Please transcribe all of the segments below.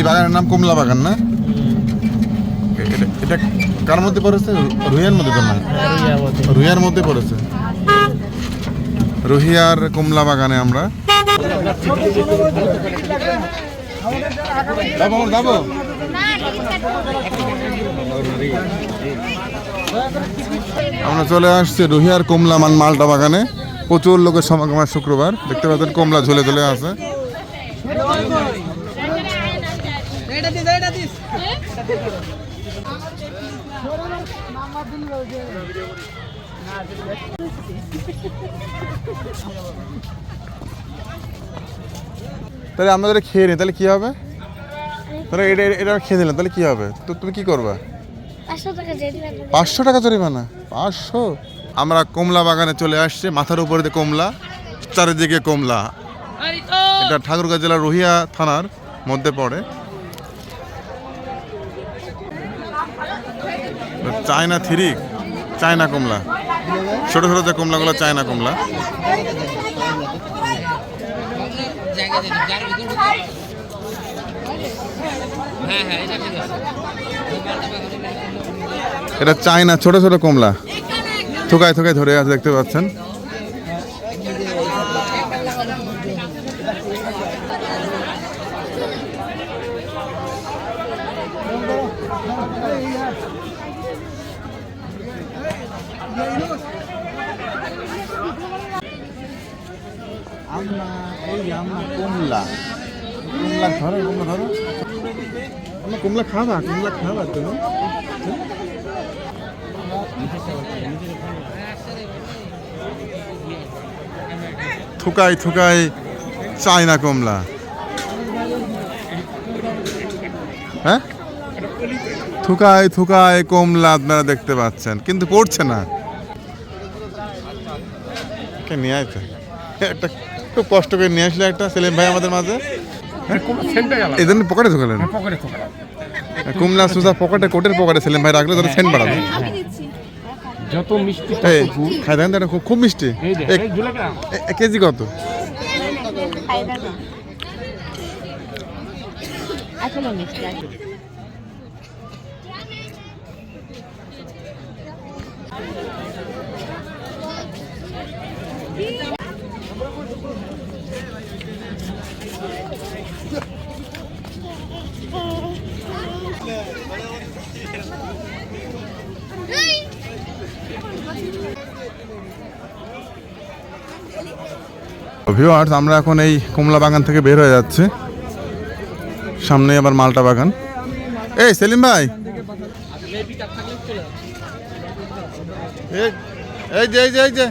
এই বাগানের নাম কমলা বাগান, না? এটা কার মধ্যে পড়েছে? রুহিয়ার মধ্যে তো না? রুহিয়ার মধ্যে পড়েছে। রুহিয়ার কমলা বাগানে আমরা। আমরা চলে আসছি রুহিয়ার কমলা মান মালটা বাগানে। প্রচুর লোকের সমাগম শুক্রবার। দেখতে পাচ্ছেন কমলা ঝুলে ঝুলে আছে। তাহলে আমরা যদি খেয়ে নিই তাহলে কি হবে? তাহলে এটা এটা- খেয়ে নিলাম তাহলে কি হবে? তো তুমি কি করবা? পাঁচশো টাকা যেতে পাঁচশো টাকা জরিমানা? পাঁচশো? আমরা কমলা বাগানে চলে আসছি মাথার উপরে দিয়ে কমলা চারিদিকে কমলা। এটা ঠাকুরগাঁ জেলার রুহিয়া থানার মধ্যে পড়ে। চায়না থ্রি, চায়না কমলা। ছোট ছোট যে কমলাগুলো, চায়না কমলা। এটা চায়না, ছোট ছোট কমলা। থুকায় থুকায় ধরে আছে, দেখতে পাচ্ছেন। কমলা। ধরো আমরা কমলা কমলা তুমি। থুকাই থুকাই চায়না কমলা। হ্যাঁ? থুকাই থুকাই কমলা আপনারা দেখতে পাচ্ছেন, কিন্তু পড়ছে না। কে নিয়ে তো। একটা খুব কষ্ট করে নিয়ে আসলে একটা সেলিম ভাই আমাদের মাঝে। এই জন্য পকেটে ঢুকালেন? কুমলা সুজা পকেটে কোটের পকেটে সেলিম ভাই রাখলে তাহলে সেন্ট বাড়াবে। যত মিষ্টি খাই দেন এটা খুব খুব মিষ্টি। কেজি কত? আসলে মিষ্টি আছে ভিউয়ার্স আমরা এখন এই কমলা বাগান থেকে বের হয়ে যাচ্ছি। সামনে আবার মালটা বাগান। এই, সেলিম ভাই। এই- এই যে এই যে এই যে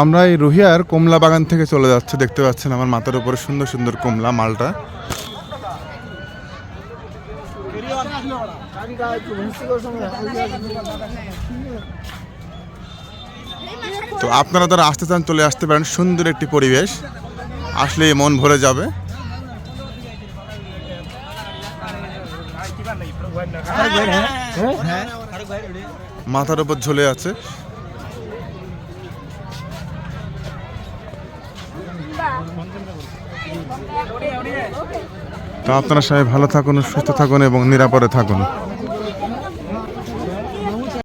আমরা এই রুহিয়ার কমলা বাগান থেকে চলে যাচ্ছে, দেখতে পাচ্ছেন আমার মাথার উপরে সুন্দর সুন্দর কমলা মালটা। তো আপনারা তারা আসতে চান, চলে আসতে পারেন। সুন্দর একটি পরিবেশ। আসলে মন ভরে যাবে। মাথার উপর ঝুলে আছে। তা আপনারা সবাই ভালো থাকুন সুস্থ থাকুন এবং নিরাপদে থাকুন।